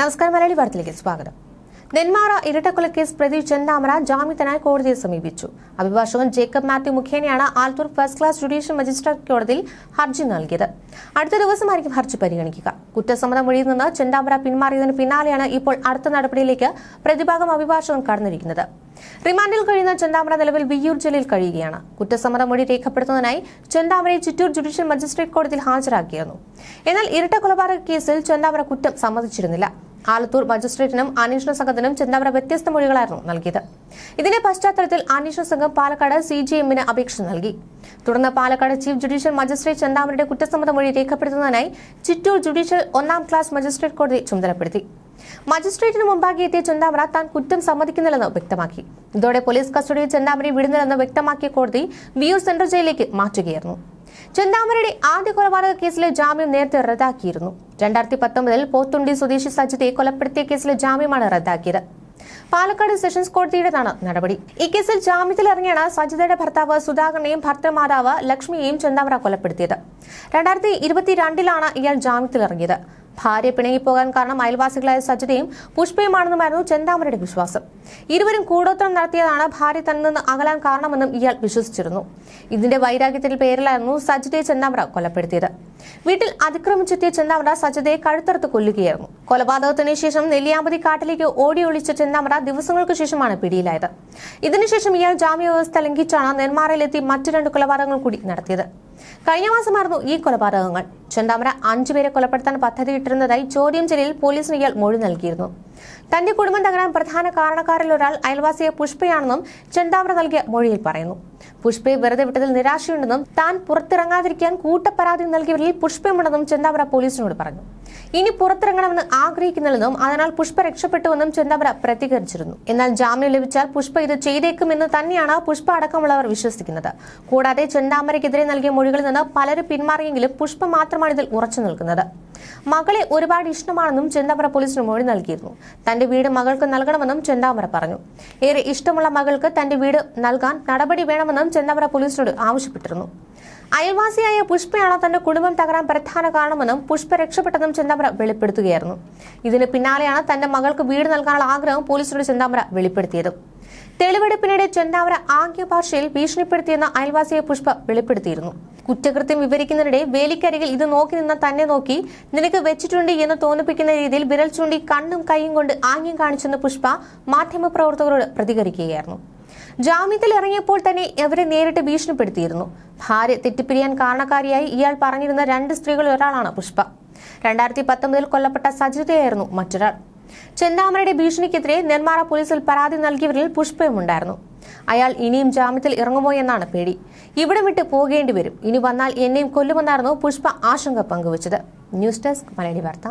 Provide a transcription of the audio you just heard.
നമസ്കാരം മലയാളി വാർത്തയിലേക്ക് സ്വാഗതം. നെന്മാറ ഇരട്ടക്കൊലക്കേസ് പ്രതി ചെന്താമര ജാമ്യത്തിനായി കോടതിയെ സമീപിച്ചു. അഭിഭാഷകൻ ജേക്കബ് മാത്യു മുഖേനയാണ് Alathur first class judicial magistrate കോടതിയിൽ ഹർജി നൽകിയത്. അടുത്ത ദിവസമായിരിക്കും ഹർജി പരിഗണിക്കുക. കുറ്റസമ്മത മൊഴിയിൽ നിന്ന് ചെന്താമര പിന്മാറിയതിന് പിന്നാലെയാണ് ഇപ്പോൾ അടുത്ത നടപടിയിലേക്ക് പ്രതിഭാഗം അഭിഭാഷകൻ കടന്നിരിക്കുന്നത്. റിമാൻഡിൽ കഴിയുന്ന ചെന്താമര നിലവിൽ വിയ്യൂർ ജയിലിൽ കഴിയുകയാണ്. കുറ്റസമ്മത മൊഴി രേഖപ്പെടുത്തുന്നതിനായി ചെന്താമരയെ ചിറ്റൂർ ജുഡീഷ്യൽ മജിസ്ട്രേറ്റ് കോടതിയിൽ ഹാജരാക്കിയിരുന്നു. എന്നാൽ ഇരട്ട കൊലപാതക കേസിൽ ചെന്താമര കുറ്റം സമ്മതിച്ചിരുന്നില്ല. ആലത്തൂർ മജിസ്ട്രേറ്റിനും അന്വേഷണ സംഘത്തിനും ചെന്താമര വ്യത്യസ്ത മൊഴികളായിരുന്നു നൽകിയത്. ഇതിന്റെ പശ്ചാത്തലത്തിൽ അന്വേഷണ സംഘം പാലക്കാട് സി ജി എമ്മിന് അപേക്ഷ നൽകി. തുടർന്ന് പാലക്കാട് ചീഫ് ജുഡീഷ്യൽ മജിസ്ട്രേറ്റ് ചെന്താമരയുടെ കുറ്റസമ്മത മൊഴി രേഖപ്പെടുത്തുന്നതിനായി ചിറ്റൂർ ജുഡീഷ്യൽ ഒന്നാം ക്ലാസ് മജിസ്ട്രേറ്റ് കോടതി ചുമതലപ്പെടുത്തി. മജിസ്ട്രേറ്റിന് മുമ്പാകെ എത്തിയ ചെന്താമര താൻ കുറ്റം സമ്മതിക്കുന്നില്ലെന്ന് വ്യക്തമാക്കി. ഇതോടെ പോലീസ് കസ്റ്റഡിയിൽ ചെന്താമരയെ വിടുന്നില്ലെന്ന് വ്യക്തമാക്കിയ കോടതി വിയൂർ സെൻട്രൽ ജയിലിലേക്ക് മാറ്റുകയായിരുന്നു. ചെന്താമരയുടെ ആദ്യ കൊലപാതക കേസിലെ ജാമ്യം നേരത്തെ റദ്ദാക്കിയിരുന്നു. രണ്ടായിരത്തി പത്തൊമ്പതിൽ പോത്തുണ്ടി സ്വദേശി സജിത്തെ കൊലപ്പെടുത്തിയ കേസിലെ ജാമ്യമാണ് റദ്ദാക്കിയത്. പാലക്കാട് സെഷൻസ് കോടതിയുടേതാണ് നടപടി. ഈ കേസിൽ ജാമ്യത്തിലിറങ്ങിയാണ് സജിതയുടെ ഭർത്താവ് സുധാകരനെയും ഭർത്തൃമാതാവ് ലക്ഷ്മിയെയും ചെന്താമര കൊലപ്പെടുത്തിയത്. രണ്ടായിരത്തി ഇരുപത്തിരണ്ടിലാണ് ഇയാൾ ജാമ്യത്തിലിറങ്ങിയത് ഭാര്യ പിണങ്ങിപ്പോകാൻ കാരണം അയൽവാസികളായ സജിതയും പുഷ്പയുമാണെന്നുമായിരുന്നു ചെന്താമരയുടെ വിശ്വാസം. ഇരുവരും കൂടോത്രം നടത്തിയതാണ് ഭാര്യ തന്നിൽ നിന്ന് അകലാൻ കാരണമെന്നും ഇയാൾ വിശ്വസിച്ചിരുന്നു. ഇതിന്റെ വൈരാഗ്യത്തിന്റെ പേരിലായിരുന്നു സജിതയെ ചെന്താമര കൊലപ്പെടുത്തിയത്. വീട്ടിൽ അതിക്രമിച്ചെത്തിയ ചെന്താമര സജിതയെ കഴുത്തറുത്ത് കൊല്ലുകയായിരുന്നു. കൊലപാതകത്തിന് ശേഷം നെല്ലിയാമ്പതി കാട്ടിലേക്ക് ഓടി ഒളിച്ച ചെന്താമര ദിവസങ്ങൾക്ക് ശേഷമാണ് പിടിയിലായത്. ഇതിനുശേഷം ഇയാൾ ജാമ്യവ്യവസ്ഥ ലംഘിച്ചാണ് നെന്മാറയിലെത്തി മറ്റു രണ്ട് കൊലപാതകങ്ങൾ കൂടി നടത്തിയത്. കഴിഞ്ഞ മാസമായിരുന്നു ഈ കൊലപാതകങ്ങൾ. ചെന്താമര അഞ്ചുപേരെ കൊലപ്പെടുത്താൻ പദ്ധതിയിട്ടിരുന്നതായി ചോദ്യം ചെയ്യലിൽ പോലീസിന് ഇയാൾ മൊഴി നൽകിയിരുന്നു. തന്റെ കുടുംബം തകരാൻ പ്രധാന കാരണക്കാരിൽ ഒരാൾ അയൽവാസിയെ പുഷ്പയാണെന്നും ചെന്താമര നൽകിയ മൊഴിയിൽ പറയുന്നു. പുഷ്പയെ വെറുതെ വിട്ടതിൽ നിരാശയുണ്ടെന്നും താൻ പുറത്തിറങ്ങാതിരിക്കാൻ കൂട്ടപ്പരാതി നൽകിയവരിൽ പുഷ്പയുണ്ടെന്നും ചെന്താമര പോലീസിനോട് പറഞ്ഞു. ഇനി പുറത്തിറങ്ങണമെന്ന് ആഗ്രഹിക്കുന്നില്ലെന്നും അതിനാൽ പുഷ്പ രക്ഷപ്പെട്ടുവെന്നും ചെന്താമര പ്രതികരിച്ചിരുന്നു. എന്നാൽ ജാമ്യം ലഭിച്ചാൽ പുഷ്പ ഇത് ചെയ്തേക്കുമെന്ന് തന്നെയാണ് പുഷ്പ അടക്കമുള്ളവർ വിശ്വസിക്കുന്നത്. കൂടാതെ ചെന്താമരയ്ക്കെതിരെ നൽകിയ മൊഴികളിൽ നിന്ന് പലരും പിന്മാറിയെങ്കിലും പുഷ്പ മാത്രമാണ് ഇതിൽ ഉറച്ചു നിൽക്കുന്നത്. മകളെ ഒരുപാട് ഇഷ്ടമാണെന്നും ചെന്താമറ പോലീസിന് മൊഴി നൽകിയിരുന്നു. തന്റെ വീട് മകൾക്ക് നൽകണമെന്നും ചെന്താമറ പറഞ്ഞു. ഏറെ ഇഷ്ടമുള്ള മകൾക്ക് തന്റെ വീട് നൽകാൻ നടപടി വേണമെന്നും ചെന്താമറ പോലീസിനോട് ആവശ്യപ്പെട്ടിരുന്നു. അയൽവാസിയായ പുഷ്പയാണ് തന്റെ കുടുംബം തകരാൻ പ്രധാന കാരണമെന്നും പുഷ്പ രക്ഷപ്പെട്ടെന്നും ചെന്താമറ വെളിപ്പെടുത്തുകയായിരുന്നു. ഇതിന് പിന്നാലെയാണ് തന്റെ മകൾക്ക് വീട് നൽകാനുള്ള ആഗ്രഹം പോലീസിനോട് ചെന്താമറ വെളിപ്പെടുത്തിയത്. തെളിവെടുപ്പിനിടെ ചെന്താമര ആംഗ്യ ഭാഷയിൽ ഭീഷണിപ്പെടുത്തിയെന്ന അയൽവാസിയെ പുഷ്പ വെളിപ്പെടുത്തിയിരുന്നു. കുറ്റകൃത്യം വിവരിക്കുന്നതിനിടെ വേലിക്കരികിൽ ഇത് നോക്കി നിന്ന തന്നെ നോക്കി നിനക്ക് വെച്ചിട്ടുണ്ട് എന്ന് തോന്നിപ്പിക്കുന്ന രീതിയിൽ വിരൽ ചൂണ്ടി കണ്ണും കൈയും കൊണ്ട് ആംഗ്യം കാണിച്ചെന്ന് പുഷ്പ മാധ്യമപ്രവർത്തകരോട് പ്രതികരിക്കുകയായിരുന്നു. ജാമ്യത്തിൽ ഇറങ്ങിയപ്പോൾ തന്നെ ഇവരെ നേരിട്ട് ഭീഷണിപ്പെടുത്തിയിരുന്നു. ഭാര്യ തെറ്റിപ്പിരിയാൻ കാരണക്കാരിയായി ഇയാൾ പറഞ്ഞിരുന്ന രണ്ട് സ്ത്രീകളിൽ ഒരാളാണ് പുഷ്പ. രണ്ടായിരത്തി പത്തൊമ്പതിൽ കൊല്ലപ്പെട്ട സജിതയായിരുന്നു മറ്റൊരാൾ. ചെന്നാമരയുടെ ഭീഷണിക്കെതിരെ നെന്മാറ പോലീസിൽ പരാതി നൽകിയവരിൽ പുഷ്പയുമുണ്ടായിരുന്നു. അയാൾ ഇനിയും ജാമ്യത്തിൽ ഇറങ്ങുമോ എന്നാണ് പേടി. ഇവിടെ വിട്ട് പോകേണ്ടി വരും. ഇനി വന്നാൽ എന്നെയും കൊല്ലുമെന്നായിരുന്നു പുഷ്പ ആശങ്ക പങ്കുവച്ചത്. ന്യൂസ് ഡെസ്ക് മലയാളി വാർത്ത.